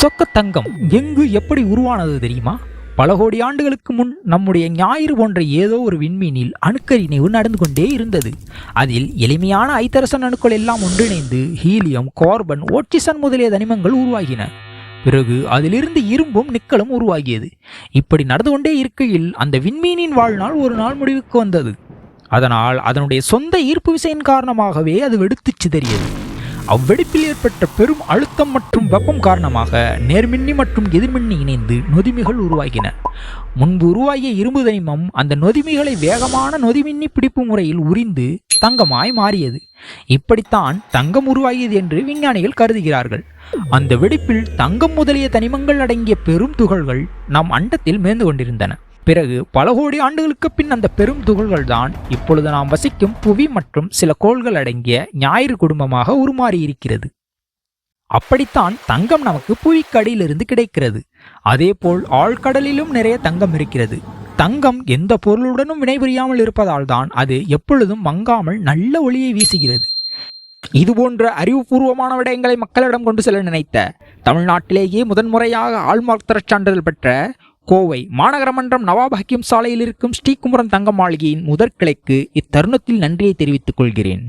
சொக்க தங்கம் எங்கு எப்படி உருவானது தெரியுமா? பல கோடி ஆண்டுகளுக்கு முன் நம்முடைய ஞாயிறு போன்ற ஏதோ ஒரு விண்மீனில் அணுக்கரிணைவு நடந்து கொண்டே இருந்தது. அதில் எளிமையான ஐதரசன் அணுக்கள் எல்லாம் ஒன்றிணைந்து ஹீலியம் கார்பன் ஓட்சிசன் முதலிய தனிமங்கள் உருவாகின. பிறகு அதிலிருந்து இரும்பும் நிக்கலும் உருவாகியது. இப்படி நடந்து கொண்டே இருக்கையில் அந்த விண்மீனின் வாழ்நாள் ஒரு நாள் முடிவுக்கு வந்தது. அதனால் அதனுடைய சொந்த ஈர்ப்பு விசையின் காரணமாகவே அது வெடித்துச் சிதறியது. அவ்வெடிப்பில் ஏற்பட்ட பெரும் அழுத்தம் மற்றும் வெப்பம் காரணமாக நேர்மின்னி மற்றும் எதிர்மின்னி இணைந்து நொதிமிகள் உருவாகின. முன்பு உருவாகிய இரும்பு தனிமம் அந்த நொதிமிகளை வேகமான நொதிமின்னி பிடிப்பு முறையில் உரிந்து தங்கமாய் மாறியது. இப்படித்தான் தங்கம் உருவாகியது என்று விஞ்ஞானிகள் கருதுகிறார்கள். அந்த வெடிப்பில் தங்கம் முதலிய தனிமங்கள் அடங்கிய பெரும் துகள்கள் நம் அண்டத்தில் மேய்ந்து கொண்டிருந்தன. பிறகு பல கோடி ஆண்டுகளுக்கு பின் அந்த பெரும் துகள்கள் தான் இப்பொழுது நாம் வசிக்கும் புவி மற்றும் சில கோள்கள் அடங்கிய ஞாயிறு குடும்பமாக உருமாறியிருக்கிறது. அப்படித்தான் தங்கம் நமக்கு புவிக்கு அடியிலிருந்து கிடைக்கிறது. அதேபோல் ஆழ்கடலிலும் நிறைய தங்கம் இருக்கிறது. தங்கம் எந்த பொருளுடனும் வினைபுரியாமல் இருப்பதால் தான் அது எப்பொழுதும் மங்காமல் நல்ல ஒளியை வீசுகிறது. இதுபோன்ற அறிவுபூர்வமான விடயங்களை மக்களிடம் கொண்டு செல்ல நினைத்த தமிழ்நாட்டிலேயே முதன்முறையாக ஆழ்மார்த்தரச் சான்றிதழ் பெற்ற கோவை மாநகரமன்றம் நவாப் ஹக்கீம் சாலையில் இருக்கும் ஸ்ரீகுமரன் தங்க மாளிகையின் முதற்கிளைக்கு இத்தருணத்தில் நன்றியை தெரிவித்துக் கொள்கிறேன்.